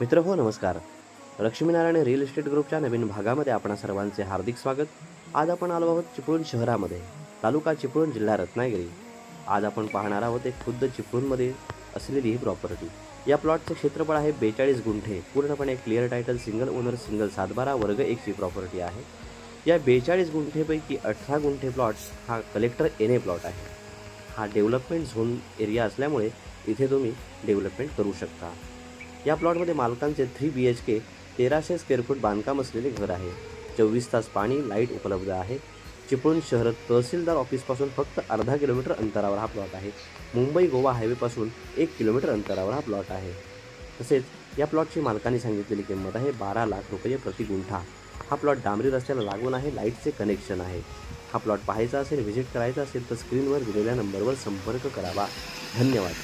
मित्र हो नमस्कार. लक्ष्मीनारायण रिअल इस्टेट ग्रुपच्या नवीन भागामध्ये आपणा सर्वांचे हार्दिक स्वागत. आज आपण आलो आहोत चिपळूण शहरामध्ये तालुका चिपळूण जिल्हा रत्नागिरी. आज आपण पाहणार आहोत एक खुद्द चिपळूणमध्ये असलेली ही प्रॉपर्टी या प्लॉटचं क्षेत्रफळ आहे बेचाळीस गुंठे. पूर्णपणे clear title single owner single सातबारा वर्ग एकची प्रॉपर्टी आहे. या बेचाळीस गुंठेपैकी अठरा गुंठे प्लॉट्स हा कलेक्टर एन ए प्लॉट आहे. हा डेव्हलपमेंट झोन एरिया असल्यामुळे इथे तुम्ही डेव्हलपमेंट करू शकता. या प्लॉटमध्ये मालकांचे थ्री बी एच के तेराशे स्क्वेअर फूट बांधकाम असलेले घर आहे. चोवीस तास पाणी लाइट उपलब्ध आहे. चिपळूण शहर तहसीलदार ऑफिसपासून फक्त अर्धा किलोमीटर अंतरावर हा प्लॉट आहे. मुंबई गोवा हायवेपासून एक किलोमीटर अंतरावर हा प्लॉट आहे. तसेच या प्लॉटची मालकांनी सांगितलेली किंमत आहे बारा लाख रुपये प्रति गुंठा. हा प्लॉट डांबरी रस्त्याला लागून आहे लाईटचे कनेक्शन आहे. हा प्लॉट पाहायचा असेल व्हिजिट करायचा असेल तर स्क्रीनवर दिलेल्या नंबरवर संपर्क करावा. धन्यवाद.